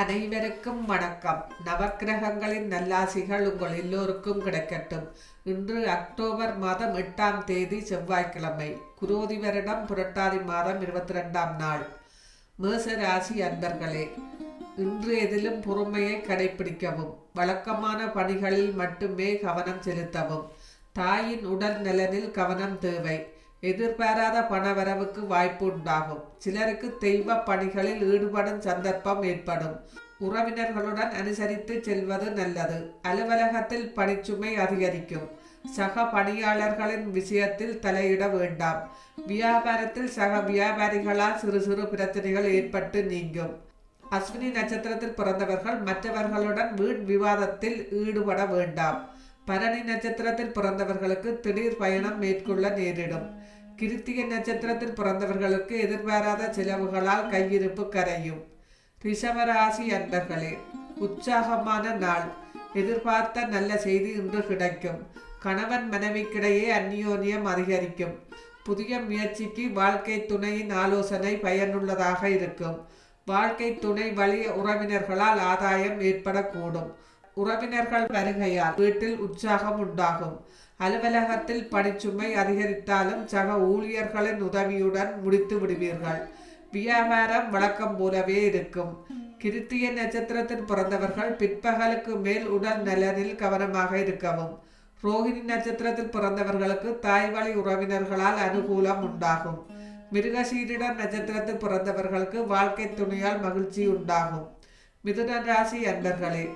அனைவருக்கும் வணக்கம். நவக்கிரகங்களின் நல்லாசிகள் உங்கள் எல்லோருக்கும் கிடைக்கட்டும். இன்று அக்டோபர் மாதம் எட்டாம் தேதி செவ்வாய்க்கிழமை குரோதி வருடம் புரட்டாதி மாதம் இருபத்தி ரெண்டாம் நாள். மேச ராசி அன்பர்களே இன்று எதிலும் பொறுமையை கடைபிடிக்கவும் வழக்கமான பணிகளில் மட்டுமே கவனம் செலுத்தவும். தாயின் உடல் நலனில் கவனம் தேவை. எதிர்பாராத பணவரவுக்கு வாய்ப்பு உண்டாகும் சிலருக்கு தெய்வ பணிகளில் ஈடுபடும் சந்தர்ப்பம் ஏற்படும். உறவினர்களுடன் அனுசரித்து செல்வது நல்லது. அலுவலகத்தில் பணிச்சுமை அதிகரிக்கும். சக பணியாளர்களின் விஷயத்தில் தலையிட வேண்டாம். வியாபாரத்தில் சக வியாபாரிகளால் சிறு சிறு பிரச்சனைகள் ஏற்பட்டு நீங்கும். அஸ்வினி நட்சத்திரத்தில் பிறந்தவர்கள் மற்றவர்களுடன் வீண் விவாதத்தில் ஈடுபட வேண்டாம். பரணி நட்சத்திரத்தில் பிறந்தவர்களுக்கு திடீர் பயணம் மேற்கொள்ள நேரிடும். கிருத்திக நட்சத்திரத்தில் பிறந்தவர்களுக்கு எதிர்பாராத செலவுகளால் கையிருப்பு கரையும். ரிஷவராசி அன்பர்களே உற்சாகமான நாள். எதிர்பார்த்த நல்ல செய்தி இன்று கிடைக்கும். கணவன் மனைவிக்கிடையே அந்நியோன்யம் அதிகரிக்கும். புதிய முயற்சிக்கு வாழ்க்கை துணையின் ஆலோசனை பயனுள்ளதாக இருக்கும். வாழ்க்கை துணை வழி உறவினர்களால் ஆதாயம் ஏற்படக்கூடும். உறவினர்கள் வருகையால் வீட்டில் உற்சாகம் உண்டாகும். அலுவலகத்தில் பணிச்சுமை அதிகரித்தாலும் சக ஊழியர்களின் உதவியுடன் முடித்து விடுவீர்கள். வியாபாரம் வழக்கம் போலவே இருக்கும். கிருத்திய நட்சத்திரத்தில் பிறந்தவர்கள் பிற்பகலுக்கு மேல் உடல் நலனில் கவனமாக இருக்கவும். ரோஹிணி நட்சத்திரத்தில் பிறந்தவர்களுக்கு தாய் வழி உறவினர்களால் அனுகூலம் உண்டாகும். மிருகசீரிட நட்சத்திரத்தில் பிறந்தவர்களுக்கு வாழ்க்கை துணையால் மகிழ்ச்சி உண்டாகும். மிதுன ராசி அன்பர்களே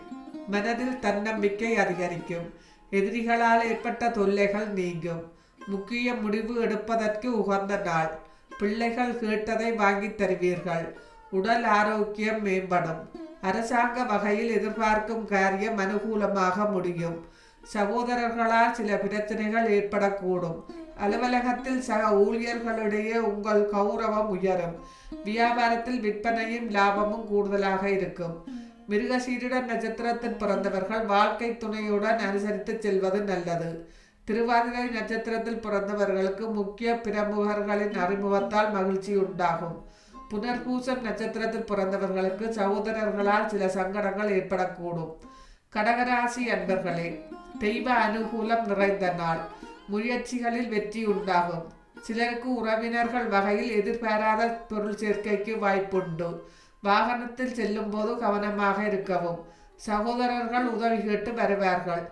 மனதில் தன்னம்பிக்கை அதிகரிக்கும். எதிரிகளால் ஏற்பட்ட தொல்லைகள் நீங்கும். முக்கிய முடிவு எடுப்பதற்கு உகந்த நாள். பிள்ளைகள் கேட்டதை வாங்கி தருவீர்கள். உடல் ஆரோக்கியம் மேம்படும். அரசாங்க வகையில் எதிர்பார்க்கும் காரியம் அனுகூலமாக முடியும். சகோதரர்களால் சில பிரச்சனைகள் ஏற்படக்கூடும். அலுவலகத்தில் சக ஊழியர்களிடையே உங்கள் கௌரவம் உயரும். வியாபாரத்தில் விற்பனையும் லாபமும் கூடுதலாக இருக்கும். மிருகசீரிட நட்சத்திரத்தில் பிறந்தவர்கள் வாழ்க்கை துணையுடன் அனுசரித்து செல்வது நல்லது. திருவாதிரை நட்சத்திரத்தில் பிறந்தவர்களுக்கு முக்கிய பிரமுகர்களின் அறிமுகத்தால் மகிழ்ச்சி உண்டாகும். புனர்பூசம் நட்சத்திரத்தில் பிறந்தவர்களுக்கு சகோதரர்களால் சில சங்கடங்கள் ஏற்படக்கூடும். கடகராசி அன்பர்களே தெய்வ அனுகூலம் நிறைந்த நாள். முயற்சிகளில் வெற்றி உண்டாகும். சிலருக்கு உறவினர்கள் வகையில் எதிர்பாராத பொருள் சேர்க்கைக்கு வாய்ப்புண்டு. வாகனத்தில் செல்லும் போது கவனமாக இருக்கவும் சகோதரர்கள் உதவி கேட்டு வருவார்கள்.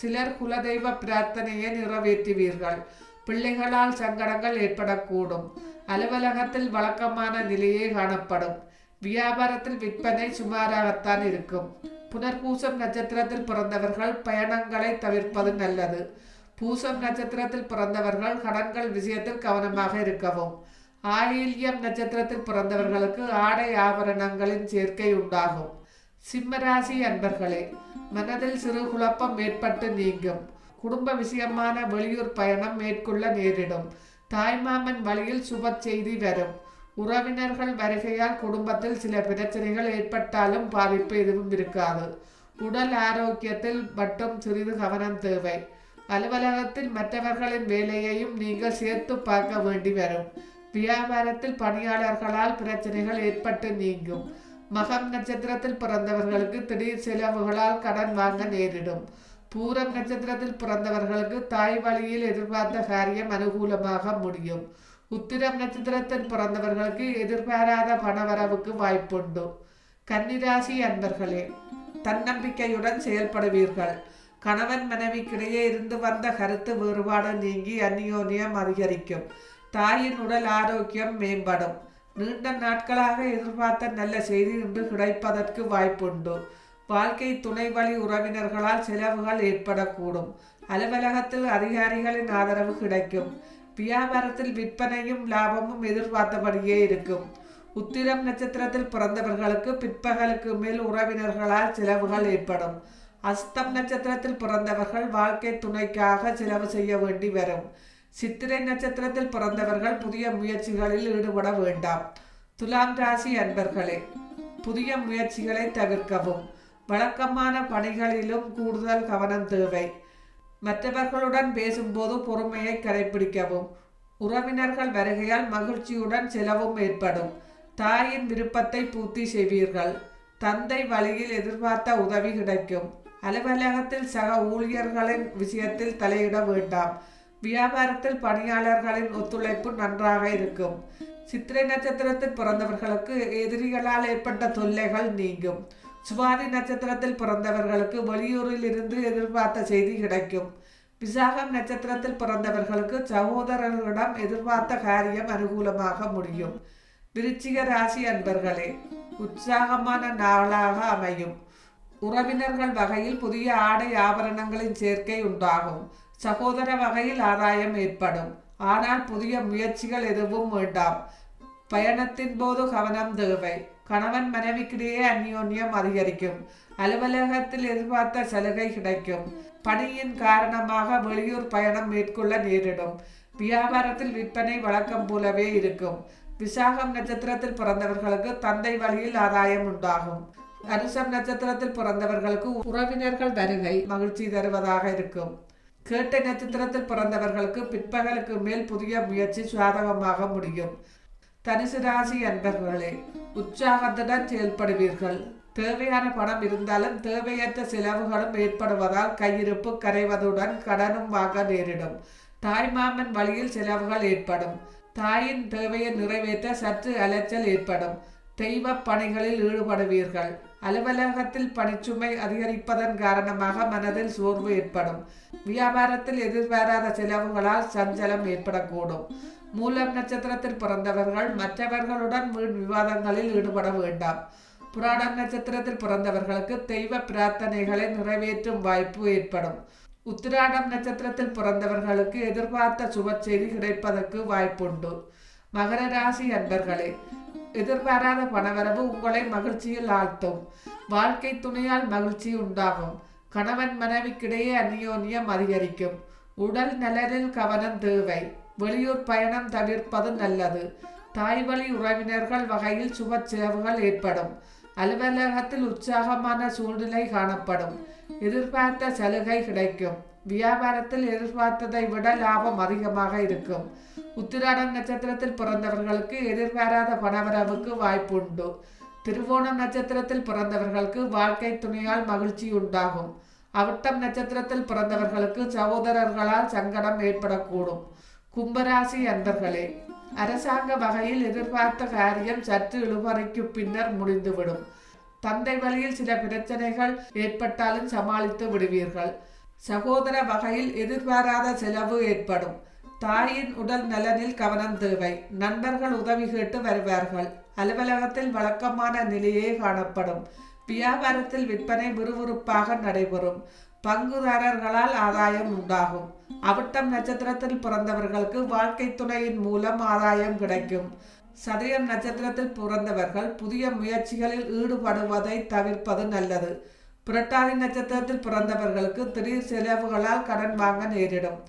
சிலர் குலதெய்வ பிரார்த்தனையை நிறைவேற்றுவீர்கள். பிள்ளைகளால் சங்கடங்கள் ஏற்படக்கூடும். அலுவலகத்தில் வழக்கமான நிலையே காணப்படும். வியாபாரத்தில் விற்பனை சுமாராகத்தான் இருக்கும். புனர்பூசம் நட்சத்திரத்தில் பிறந்தவர்கள் பயணங்களை தவிர்ப்பது நல்லது. பூசம் நட்சத்திரத்தில் பிறந்தவர்கள் கடன்கள் விஷயத்தில் கவனமாக இருக்கவும் ஆயில்யம் நட்சத்திரத்தில் பிறந்தவர்களுக்கு ஆடை ஆபரணங்களின் சேர்க்கை உண்டாகும். சிம்மராசி அன்பர்களே மனதில் சிறு குழப்பம் ஏற்பட்டு நீங்கும். குடும்ப விஷயமான வெளியூர் பயணம் மேற்கொள்ள நேரிடும். தாய்மாமன் வழியில் சுப செய்தி வரும். உறவினர்கள் வருகையால் குடும்பத்தில் சில பிரச்சனைகள் ஏற்பட்டாலும் பாதிப்பு எதுவும் இருக்காது. உடல் ஆரோக்கியத்தில் மட்டும் சிறிது கவனம் தேவை. அலுவலகத்தில் மற்றவர்களின் வேலையையும் நீங்கள் சேர்த்து பார்க்க வேண்டி வரும். வியாபாரத்தில் பணியாளர்களால் பிரச்சனைகள் ஏற்பட்டு நீங்கும். மகம் நட்சத்திரத்தில் பிறந்தவர்களுக்கு திடீர் செலவுகளால் கடன் வாங்க நேரிடும். பூரம் நட்சத்திரத்தில் பிறந்தவர்களுக்கு தாய் வழியில் எதிர்பார்த்த காரியம் அனுகூலமாக முடியும். உத்திரம் நட்சத்திரத்தில் பிறந்தவர்களுக்கு எதிர்பாராத பணவரவுக்கு வாய்ப்புண்டு. கன்னிராசி அன்பர்களே தன்னம்பிக்கையுடன் செயல்படுவீர்கள். கணவன் மனைவிக்கிடையே இருந்து வந்த கருத்து வேறுபாடு நீங்கி அந்நியோன்யம் அதிகரிக்கும். தாயின் உடல் ஆரோக்கியம் மேம்படும். நீண்ட நாட்களாக எதிர்பார்த்த நல்ல செய்தி இன்று கிடைப்பதற்கு வாய்ப்புண்டு. வாழ்க்கை துணை வழி உறவினர்களால் செலவுகள் ஏற்படக்கூடும். அலுவலகத்தில் அதிகாரிகளின் ஆதரவு கிடைக்கும். வியாபாரத்தில் விற்பனையும் லாபமும் எதிர்பார்த்தபடியே இருக்கும். உத்திரம் நட்சத்திரத்தில் பிறந்தவர்களுக்கு பிற்பகலுக்கு மேல் உறவினர்களால் செலவுகள் ஏற்படும். அஸ்தம் நட்சத்திரத்தில் பிறந்தவர்கள் வாழ்க்கை துணைக்காக செலவு செய்ய வேண்டி வரும். சித்திரை நட்சத்திரத்தில் பிறந்தவர்கள் புதிய முயற்சிகளில் ஈடுபட வேண்டாம். துலாம் ராசி அன்பர்களே புதிய முயற்சிகளை தவிர்க்கவும். வழக்கமான பணிகளிலும் கூடுதல் கவனம் தேவை. மற்றவர்களுடன் பேசும்போது பொறுமையை கடைபிடிக்கவும் உறவினர்கள் வருகையால் மகிழ்ச்சியுடன் செலவும் ஏற்படும். தாயின் விருப்பத்தை பூர்த்தி செய்வீர்கள். தந்தை வழியில் எதிர்பார்த்த உதவி கிடைக்கும். அலுவலகத்தில் சக ஊழியர்களின் விஷயத்தில் தலையிட வேண்டாம். வியாபாரத்தில் பணியாளர்களின் ஒத்துழைப்பு நன்றாக இருக்கும். சித்திரை நட்சத்திரத்தில் பிறந்தவர்களுக்கு எதிரிகளால் ஏற்பட்ட தொல்லைகள் நீங்கும். சுவாதி நட்சத்திரத்தில் பிறந்தவர்களுக்கு வெளியூரில் இருந்து எதிர்பார்த்த செய்தி கிடைக்கும். விசாகம் நட்சத்திரத்தில் பிறந்தவர்களுக்கு சகோதரர்களிடம் எதிர்பார்த்த காரியம் அனுகூலமாக முடியும். விருச்சிக ராசி அன்பர்களே உற்சாகமான நாளாக அமையும். உறவினர்கள் வகையில் புதிய ஆடை ஆபரணங்களின் சேர்க்கை உண்டாகும். சகோதர வகையில் ஆதாயம் ஏற்படும். ஆனால் புதிய முயற்சிகள் எதுவும் வேண்டாம். பயணத்தின் போது கவனம் தேவை. கணவன் மனைவிக்கிடையே அந்யோன்யம் அதிகரிக்கும். அலுவலகத்தில் எதிர்பார்த்த சலுகை கிடைக்கும். பணியின் காரணமாக வெளியூர் பயணம் மேற்கொள்ள நேரிடும். வியாபாரத்தில் விற்பனை வழக்கம் போலவே இருக்கும். விசாகம் நட்சத்திரத்தில் பிறந்தவர்களுக்கு தந்தை வழியில் ஆதாயம் உண்டாகும். அனுசம் நட்சத்திரத்தில் பிறந்தவர்களுக்கு உறவினர்கள் வருகை மகிழ்ச்சி தருவதாக இருக்கும். கேட்ட நட்சத்திரத்தில் பிறந்தவர்களுக்கு பிற்பகலுக்கு மேல் புதிய முயற்சி சாதகமாக முடியும். தனுசு ராசி அன்பர்களே உற்சாகத்துடன் செயல்படுவீர்கள். தேவையான பணம் இருந்தாலும் தேவையற்ற செலவுகளும் ஏற்படுவதால் கையிருப்பு கரைவதுடன் கடனும் வாங்க நேரிடும். தாய்மாமன் வழியில் செலவுகள் ஏற்படும். தாயின் தேவையை நிறைவேற்ற சற்று அலைச்சல் ஏற்படும். தெய்வ பணிகளில் ஈடுபடுவீர்கள். அலுவலகத்தில் பணிச்சுமை அதிகரிப்பதன் காரணமாக மனதில் சோர்வு ஏற்படும். வியாபாரத்தில் எதிர்பாராத செலவுகளால் சஞ்சலம் ஏற்படக்கூடும். மூலம் நட்சத்திரத்தில் பிறந்தவர்கள் மற்றவர்களுடன் வீண் விவாதங்களில் ஈடுபட வேண்டாம். புராணம் நட்சத்திரத்தில் பிறந்தவர்களுக்கு தெய்வ பிரார்த்தனைகளை நிறைவேற்றும் வாய்ப்பு ஏற்படும். உத்திராடம் நட்சத்திரத்தில் பிறந்தவர்களுக்கு எதிர்பார்த்த சுப செய்தி கிடைப்பதற்கு வாய்ப்புண்டு. மகர ராசி அன்பர்களே எதிர்பாராத பணவரவு உங்களை மகிழ்ச்சியில் ஆழ்த்தும். வாழ்க்கை துணையால் மகிழ்ச்சி உண்டாகும். கணவன் மனைவிக்கிடையே அந்யோன்யம் அதிகரிக்கும். உடல் நலனில் கவனம் தேவை. வெளியூர் பயணம் தவிர்ப்பது நல்லது. தாய்வழி உறவினர்கள் வகையில் சுப சேவுகள் ஏற்படும். அலுவலகத்தில் உற்சாகமான சூழ்நிலை காணப்படும். எதிர்பார்த்த சலுகை கிடைக்கும். வியாபாரத்தில் எதிர்பார்த்ததை விட லாபம் அதிகமாக இருக்கும். உத்திராடம் நட்சத்திரத்தில் பிறந்தவர்களுக்கு எதிர்பாராத பணவரவுக்கு வாய்ப்பு உண்டு திருவோணம் நட்சத்திரத்தில் பிறந்தவர்களுக்கு வாழ்க்கை துணையால் மகிழ்ச்சி உண்டாகும். அவிட்டம் நட்சத்திரத்தில் பிறந்தவர்களுக்கு சகோதரர்களால் சங்கடம் ஏற்படக்கூடும். கும்பராசி அன்பர்களே அரசாங்க வகையில் எதிர்பார்த்த காரியம் சற்று இழுபறைக்கு பின்னர் முடிந்துவிடும். தந்தை வழியில் சில பிரச்சனைகள் ஏற்பட்டாலும் சமாளித்து விடுவீர்கள். சகோதர வகையில் எதிர்பாராத செலவு ஏற்படும். தாயின் உடல் நலனில் கவனம் தேவை நண்பர்கள் உதவி கேட்டு வருவார்கள். அலுவலகத்தில் வழக்கமான நிலையே காணப்படும். வியாபாரத்தில் விற்பனை விறுவிறுப்பாக நடைபெறும். பங்குதாரர்களால் ஆதாயம் உண்டாகும். அவிட்டம் நட்சத்திரத்தில் பிறந்தவர்களுக்கு வாழ்க்கை துணையின் மூலம் ஆதாயம் கிடைக்கும். சதயம் நட்சத்திரத்தில் பிறந்தவர்கள் புதிய முயற்சிகளில் ஈடுபடுவதை தவிர்ப்பது நல்லது. புரட்டாதி நட்சத்திரத்தில் பிறந்தவர்களுக்கு திடீர் செலவுகளால் கடன் வாங்க நேரிடும்.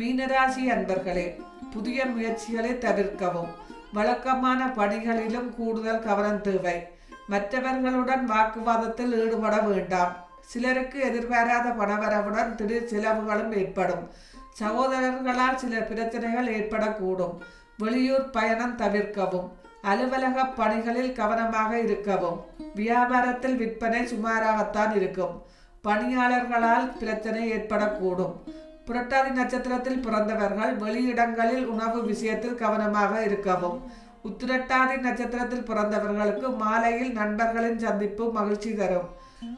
மீனராசி அன்பர்களே புதிய முயற்சிகளை தவிர்க்கவும். வழக்கமான பணிகளிலும் கூடுதல் கவனம் தேவை. மற்றவர்களுடன் வாக்குவாதத்தில் ஈடுபட வேண்டாம். சிலருக்கு எதிர்பாராத பணவரவுடன் திடீர் செலவுகளும் ஏற்படும். சகோதரர்களால் சில பிரச்சனைகள் ஏற்படக்கூடும். வெளியூர் பயணம் தவிர்க்கவும். அலுவலக பணிகளில் கவனமாக இருக்கவும். வியாபாரத்தில் விற்பனை சுமாராகத்தான் இருக்கும். பணியாளர்களால் பிரச்சனை ஏற்படக்கூடும். புரட்டாதி நட்சத்திரத்தில் பிறந்தவர்கள் வெளியிடங்களில் உணவு விஷயத்தில் கவனமாக இருக்கவும் உத்திரட்டாதி நட்சத்திரத்தில் பிறந்தவர்களுக்கு மாலையில் நண்பர்களின் சந்திப்பு மகிழ்ச்சி தரும்.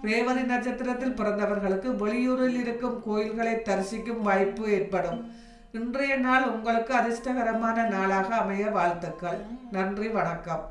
ரேவதி நட்சத்திரத்தில் பிறந்தவர்களுக்கு வெளியூரில் இருக்கும் கோயில்களை தரிசிக்கும் வாய்ப்பு ஏற்படும். இன்றைய நாள் உங்களுக்கு அதிர்ஷ்டகரமான நாளாக அமைய வாழ்த்துக்கள். நன்றி வணக்கம்.